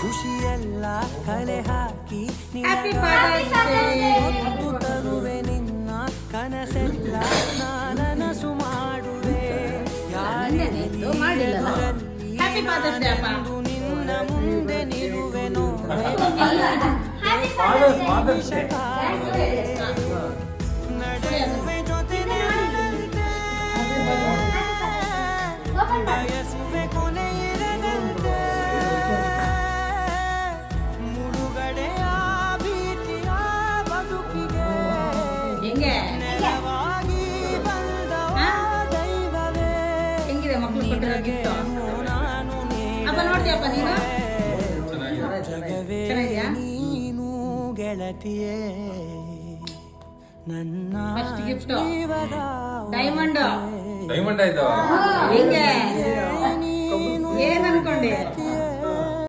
ಖುಷಿಯೆಲ್ಲ ಕಲೆ ಹಾಕಿ ಹೊತ್ತು ತರುವೆ ನಿನ್ನ ಕನಸೆಲ್ಲ ನಾನನಸು ಮಾಡುವೆ. ಇದು ಮಾಡಿಲ್ಲಲ್ಲ ಹ್ಯಾಪಿ ಫಾದರ್ಸ್ ಡೇ ಅಪ್ಪ. ಯಾರು ನಿನ್ನ ಮುಂದೆ ನಿರುವೆನೋ ನಡೆಯುವೆ ಹೆಂಗೆ ಹೆಂಗಿದೆ ಮಕ್ಳು ಕೊಟ್ಟಿರೋ ಗಿಫ್ಟ್ ಅಪ್ಪ ನೋಡ್ತೀಯಪ್ಪ ನೀನು ಚೆನ್ನಾಗಿದ್ಯಾ? ಗೆಳತಿಯೇ ನನ್ನ. ಡೈಮಂಡ್ ಡೈಮಂಡ್ ಆಯ್ತು ಹೆಂಗೆ ನೀನು ಏನ್ ಅನ್ಕೊಂಡೆ.